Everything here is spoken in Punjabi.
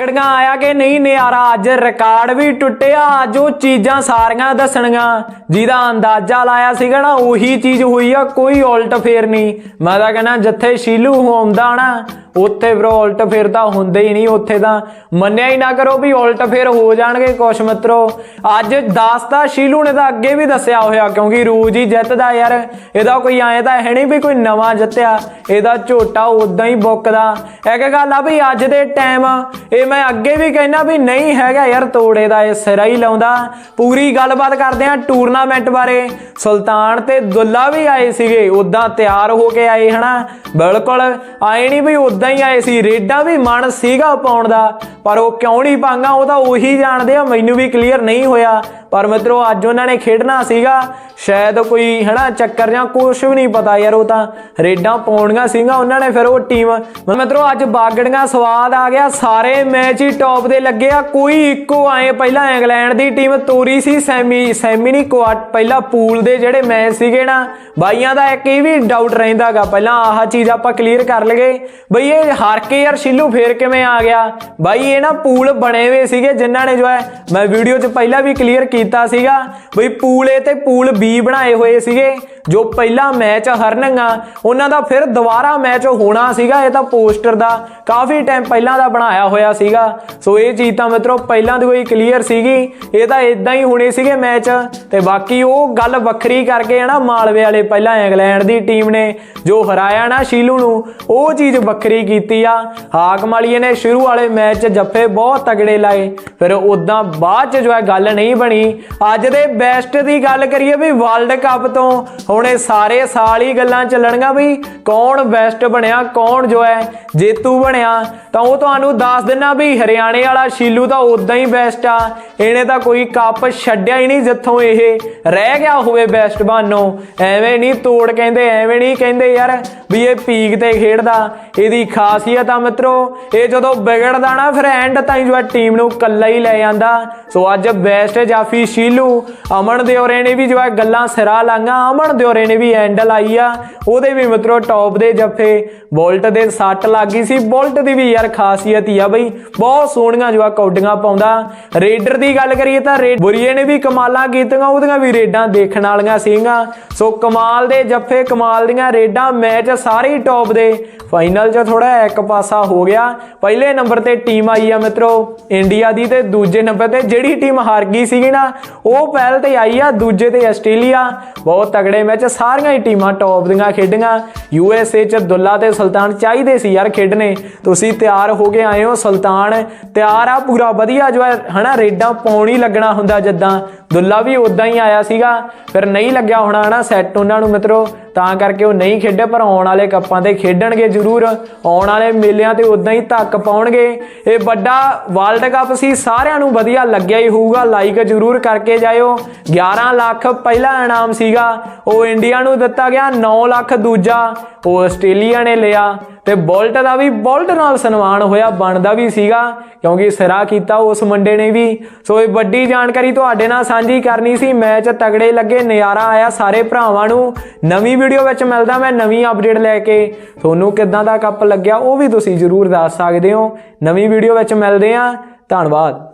ਕਿਹੜੀਆਂ ਆਇਆ ਕਿ ਨਹੀਂ ਨਿਆਰਾ, ਅੱਜ ਰਿਕਾਰਡ ਵੀ ਟੁੱਟਿਆ ਅੱਜ ਉਹ ਚੀਜ਼ਾਂ ਸਾਰੀਆਂ ਦੱਸਣੀਆਂ। ਜਿਹਦਾ ਅੰਦਾਜ਼ਾ ਲਾਇਆ ਸੀਗਾ ਨਾ, ਉਹੀ ਚੀਜ਼ ਹੋਈ ਆ, ਕੋਈ ਉਲਟ ਫੇਰ ਨਹੀਂ। ਮੈਂ ਤਾਂ ਕਹਿੰਦਾ, ਜਿੱਥੇ ਸ਼ੀਲੂ ਹੋਮਦਾ ਨਾ ਉੱਥੇ ਫਿਰ ਉਲਟ ਫੇਰ ਤਾਂ ਹੁੰਦੇ ਹੀ ਨਹੀਂ, ਉੱਥੇ ਤਾਂ ਮੰਨਿਆ ਹੀ ਨਾ ਕਰੋ ਵੀ ਉਲਟ ਫੇਰ ਹੋ ਜਾਣਗੇ ਕੁਛ ਮਿੱਤਰੋ। ਅੱਜ ਦੱਸਦਾ ਸ਼ੀਲੂ ਨੇ ਤਾਂ ਅੱਗੇ ਵੀ ਦੱਸਿਆ ਹੋਇਆ, ਕਿਉਂਕਿ ਰੋਜ਼ ਹੀ ਜਿੱਤਦਾ ਯਾਰ, ਇਹਦਾ ਕੋਈ ਆਏ ਤਾਂ ਹੈ ਨਹੀਂ ਵੀ ਕੋਈ ਨਵਾਂ ਜਿੱਤਿਆ, ਇਹਦਾ ਝੋਟਾ ਉਦਾਂ ਹੀ ਬੁੱਕਦਾ। ਇੱਕ ਗੱਲ ਆ ਵੀ ਅੱਜ ਦੇ ਟਾਈਮ ਇਹ ਮੈਂ ਅੱਗੇ ਵੀ ਕਹਿਣਾ ਵੀ ਨਹੀਂ ਹੈਗਾ ਯਾਰ ਤੋੜੇ ਦਾ, ਇਹ ਸਿਰਾ ਹੀ ਲਾਉਂਦਾ। ਪੂਰੀ ਗੱਲਬਾਤ ਕਰਦੇ ਆ ਟੂਰਨਾਮੈਂਟ ਬਾਰੇ। ਸੁਲਤਾਨ ਤੇ ਦੁੱਲਾ ਵੀ ਆਏ ਸੀਗੇ ਉਦਾਂ ਤਿਆਰ ਹੋ ਕੇ ਆਏ ਹਨਾ। ਬਿਲਕੁਲ ਆਏ ਨਹੀਂ ਵੀ ਉਦਾਂ ਹੀ ਆਏ ਸੀ। ਰੇਡਾਂ ਵੀ ਮਨ ਸੀਗਾ ਪਾਉਣ ਦਾ, ਪਰ ਉਹ ਕਿਉਂ ਨਹੀਂ ਪਾਂਗਾ, ਉਹ ਤਾਂ ਉਹੀ ਜਾਣਦੇ ਆ, ਮੈਨੂੰ ਵੀ ਕਲੀਅਰ ਨਹੀਂ ਹੋਇਆ। ਪਰ ਮਿੱਤਰੋ, ਅੱਜ ਉਹਨਾਂ ਨੇ ਖੇਡਣਾ ਸੀਗਾ। ਸ਼ਾਇਦ ਕੋਈ, ਹਨਾ, ਚੱਕਰ ਜਾਂ ਕੁਝ ਵੀ ਨਹੀਂ ਪਤਾ ਯਾਰ, ਉਹ ਤਾਂ ਰੇਡਾਂ ਪਾਉਣੀਆਂ ਸੀਗਾ ਉਹਨਾਂ ਨੇ ਫਿਰ ਉਹ ਟੀਮ। ਮਿੱਤਰੋ, ਅੱਜ ਬਾਗੜੀਆਂ ਸਵਾਦ ਆ ਗਿਆ। ਸਾਰੇ ਮੈਚ ਹੀ ਟੌਪ ਦੇ ਲੱਗੇ ਆ। ਕੋਈ ਇੱਕੋ ਆਏ, ਪਹਿਲਾਂ ਇੰਗਲੈਂਡ ਦੀ ਟੀਮ ਤੋਰੀ ਸੀ, ਸੈਮੀ ਸੈਮੀ ਨਹੀਂ ਕੁਆਟ ਪਹਿਲਾਂ ਪੂਲ ਦੇ ਜਿਹੜੇ ਮੈਚ ਸੀਗੇ ਨਾ, ਬਾਈਆਂ ਦਾ ਇੱਕ ਇਹ ਵੀ ਡਾਊਟ ਰਹਿੰਦਾਗਾ। ਪਹਿਲਾਂ ਆਹ ਚੀਜ਼ ਆਪਾਂ ਕਲੀਅਰ ਕਰ ਲਗੇ ਬਈ ਇਹ ਹਾਰ ਕੇ ਯਾਰ, ਸ਼ਿੱਲੂ ਫੇਰ ਕਿਵੇਂ ਆ ਗਿਆ? ਬਾਈ, ਇਹ ਨਾ ਪੂਲ ਬਣੇ ਹੋਏ ਸੀਗੇ, ਜਿਨ੍ਹਾਂ ਨੇ ਜੋ ਹੈ, ਮੈਂ ਵੀਡੀਓ 'ਚ ਪਹਿਲਾਂ ਵੀ ਕਲੀਅਰ ਕੀਤਾ ਸੀਗਾ। ਬਈ ਪੂਲ A ਤੇ ਪੂਲ B ਬਣਾਏ ਹੋਏ ਸੀਗੇ। ਜੋ ਪਹਿਲਾ ਮੈਚ ਹਰਨਗਾ ਉਹਨਾਂ ਦਾ ਫਿਰ ਦੁਬਾਰਾ ਮੈਚ ਹੋਣਾ ਸੀਗਾ, ਇਹ ਤਾਂ ਪੋਸਟਰ ਦਾ ਕਾਫੀ ਟਾਈਮ ਪਹਿਲਾਂ ਦਾ ਬਣਾਇਆ ਹੋਇਆ ਸੀਗਾ। ਸੋ ਇਹ ਚੀਜ਼ ਤਾਂ ਮਿੱਤਰੋ ਪਹਿਲਾਂ ਦੀ ਕੋਈ ਕਲੀਅਰ ਸੀਗੀ, ਇਹ ਤਾਂ ਇਦਾਂ ਹੀ ਹੋਣੇ ਸੀਗੇ ਮੈਚ। ਤੇ ਬਾਕੀ ਉਹ ਗੱਲ ਵੱਖਰੀ ਕਰਕੇ ਹਨਾ, ਮਾਲਵੇ ਵਾਲੇ ਪਹਿਲਾਂ ਇੰਗਲੈਂਡ ਦੀ ਟੀਮ ਨੇ ਜੋ ਹਰਾਇਆ ਨਾ ਸ਼ੀਲੂ ਨੂੰ, ਉਹ ਚੀਜ਼ ਵੱਖਰੀ ਕੀਤੀ ਆ। ਹਾਕਮ ਵਾਲੀਏ ਨੇ ਸ਼ੁਰੂ ਵਾਲੇ ਮੈਚ 'ਚ ਜੱਫੇ ਬਹੁਤ ਤਗੜੇ ਲਾਏ, ਫਿਰ ਉਦਾਂ ਬਾਅਦ 'ਚ ਜੋ ਹੈ ਗੱਲ ਨਹੀਂ ਬਣੀ। ਅੱਜ ਦੇ ਬੈਸਟ ਦੀ ਗੱਲ ਕਰੀਏ ਵੀ ਵਰਲਡ ਕੱਪ ਤੋਂ ਹੁਣ ਇਹ ਸਾਰੇ ਸਾਲ ਹੀ ਗੱਲਾਂ ਚੱਲਣਗੀਆਂ ਬਈ ਕੌਣ ਬੈਸਟ ਬਣਿਆ, ਕੌਣ ਜੋ ਹੈ ਜੇਤੂ ਬਣਿਆ। ਤਾਂ ਉਹ ਤੁਹਾਨੂੰ ਦੱਸ ਦਿੰਨਾ ਵੀ ਹਰਿਆਣੇ ਵਾਲਾ ਸ਼ੀਲੂ ਤਾਂ ਉਦਾਂ ਹੀ ਬੈਸਟ ਆ। ਇਹਨੇ ਤਾਂ ਕੋਈ ਕੱਪ ਛੱਡਿਆ ਹੀ ਨਹੀਂ ਜਿੱਥੋਂ ਇਹ ਰਹਿ ਗਿਆ ਹੋਵੇ ਬੈਸਟ ਬਾਨੋ ਐਵੇਂ ਨਹੀਂ ਤੋੜ ਕਹਿੰਦੇ, ਐਵੇਂ ਨਹੀਂ ਕਹਿੰਦੇ ਯਾਰ ਵੀ ਇਹ ਪੀਕ ਤੇ ਖੇਡਦਾ। ਇਹਦੀ ਖਾਸੀਅਤ ਆ ਮਿੱਤਰੋ, ਇਹ ਜਦੋਂ ਵਿਗੜਦਾ ਨਾ ਫਿਰ ਐਂਡ ਤਾਈਂ ਜੋ ਹੈ ਟੀਮ ਨੂੰ ਕੱਲਾ ਹੀ ਲੈ ਜਾਂਦਾ। ਸੋ ਅੱਜ ਬੈਸਟ ਜਾਫੀ ਸ਼ੀਲੂ। ਅਮਨ ਦਿਓਰੇ ਨੇ ਵੀ ਜੋ ਹੈ ਗੱਲਾਂ ਸਿਰਾ ਲਾਂਗਾ। ਅਮਨ ਦਿਓਰੇ ਨੇ ਵੀ ਐਂਡ ਲਾਈ ਆ। ਉਹਦੇ ਵੀ ਮਿੱਤਰੋ ਟੌਪ ਦੇ ਜੱਫੇ। ਬੋਲਟ ਦੇ ਸੱਟ ਲੱਗੀ ਸੀ। ਬੋਲਟ ਦੀ ਵੀ ਯਾਰ ਖਾਸੀਅਤ ਹੀ ਆ ਬਈ। ਬਹੁਤ ਸੋਹਣੀਆਂ ਜੋ ਆ ਕੌਡੀਆਂ ਪਾਉਂਦਾ। ਰੇਡਰ ਦੀ ਗੱਲ ਕਰੀਏ ਤਾਂ ਰੇਡ ਬੁਰੀਏ ਨੇ ਵੀ ਕਮਾਲਾਂ ਕੀਤੀਆਂ, ਉਹਦੀਆਂ ਵੀ ਰੇਡਾਂ ਦੇਖਣ ਵਾਲੀਆਂ ਸੀਗੀਆਂ। ਸੋ ਕਮਾਲ ਦੇ ਜੱਫੇ, ਕਮਾਲ ਦੀਆਂ ਰੇਡਾਂ, ਮੈਚ ਸਾਰੇ ਟੌਪ ਦੇ। ਫਾਈਨਲ 'ਚ ਥੋੜਾ ਇੱਕ ਪਾਸਾ ਹੋ ਗਿਆ। ਪਹਿਲੇ ਨੰਬਰ ਤੇ ਟੀਮ ਆਈ ਆ ਮਿੱਤਰੋ, ਇੰਡੀਆ ਦੀ ਤੇ ਦੂਜੇ ਨੰਬਰ ਤੇ ਜਿਹੜੀ ਟੀਮ ਹਾਰ ਗਈ ਸੀਗੀ ਨਾ, ਉਹ ਪਹਿਲ ਤੇ ਆਈ ਆ, ਦੂਜੇ ਤੇ ਆਸਟ੍ਰੇਲੀਆ। ਬਹੁਤ ਤਗੜੇ ਮੈਚ, ਸਾਰੀਆਂ ਹੀ ਟੀਮਾਂ ਟੌਪ ਦੀਆਂ ਖੇਡੀਆਂ। ਯੂ ਐਸ ਏ 'ਚ ਦੁੱਲਾ ਤੇ ਸੁਲਤਾਨ ਚਾਹੀਦੇ ਸੀ ਯਾਰ ਖੇਡਣੇ। ਤੁਸੀਂ ਤਿਆਰ ਹੋ ਕੇ ਆਏ ਹੋ ਸੁਲਤਾਨ। ਤਿਆਰ ਆ, ਪੂਰਾ ਵਧੀਆ ਜੋ ਹੈ ਹਨਾ? ਰੇਡਾਂ ਪਾਉਣੀ ਲੱਗਣਾ ਹੁੰਦਾ ਜਿੱਦਾਂ। ਦੁੱਲਾ ਵੀ ਉਦਾਂ ਹੀ ਆਇਆ ਸੀਗਾ। ਫਿਰ ਨਹੀਂ ਲੱਗਿਆ ਹੋਣਾ, ਹਨਾ? ਸੈੱਟ ਉਹਨਾਂ ਨੂੰ ਮਿੱਤਰੋ। ਤਾਂ ਕਰਕੇ ਉਹ ਨਹੀਂ ਖੇਡੇ, ਪਰ ਆਉਣ ਵਾਲੇ ਕੱਪਾਂ ਤੇ ਖੇਡਣਗੇ ਜ਼ਰੂਰ। ਆਉਣ ਵਾਲੇ ਮੇਲਿਆਂ ਤੇ ਉਦਾਂ ਹੀ ਧੱਕ ਪਾਉਣਗੇ। ਇਹ ਵੱਡਾ ਵਰਲਡ ਕੱਪ ਸੀ। ਸਾਰਿਆਂ ਨੂੰ ਵਧੀਆ ਲੱਗਿਆ ਹੀ ਹੋਊਗਾ। ਲਾਈਕ ਜ਼ਰੂਰ ਕਰਕੇ ਜਾਇਓ। 11 ਲੱਖ ਪਹਿਲਾ ਇਨਾਮ ਸੀਗਾ। ਉਹ ਇੰਡੀਆ ਨੂੰ ਦਿੱਤਾ ਗਿਆ 9 ਲੱਖ ਦੂਜਾ। ਉਹ ਆਸਟ੍ਰੇਲੀਆ ਨੇ ਲਿਆ। ਤੇ ਬੋਲਟ ਦਾ ਵੀ ਬੋਲਟ ਨਾਲ ਸਨਮਾਨ ਹੋਇਆ, ਬਣਦਾ ਵੀ ਸੀਗਾ, ਕਿਉਂਕਿ ਸਿਰਾ ਕੀਤਾ ਉਸ ਮੁੰਡੇ ਨੇ ਵੀ। ਸੋ ਇਹ ਵੱਡੀ ਜਾਣਕਾਰੀ ਤੁਹਾਡੇ ਨਾਲ ਸਾਂਝੀ ਕਰਨੀ ਸੀ। ਮੈਚ ਤਗੜੇ ਲੱਗੇ, ਨਜ਼ਾਰਾ ਆਇਆ ਸਾਰੇ ਭਰਾਵਾਂ ਨੂੰ। ਨਵੀਂ ਵੀਡੀਓ ਵਿੱਚ ਮਿਲਦਾ ਮੈਂ ਨਵੀਂ ਅਪਡੇਟ ਲੈ ਕੇ। ਤੁਹਾਨੂੰ ਕਿੱਦਾਂ ਦਾ ਕੱਪ ਲੱਗਿਆ ਉਹ ਵੀ ਤੁਸੀਂ ਜਰੂਰ ਦੱਸ ਸਕਦੇ ਹੋ। ਨਵੀਂ ਵੀਡੀਓ ਵਿੱਚ ਮਿਲਦੇ ਆਂ ਧੰਨਵਾਦ।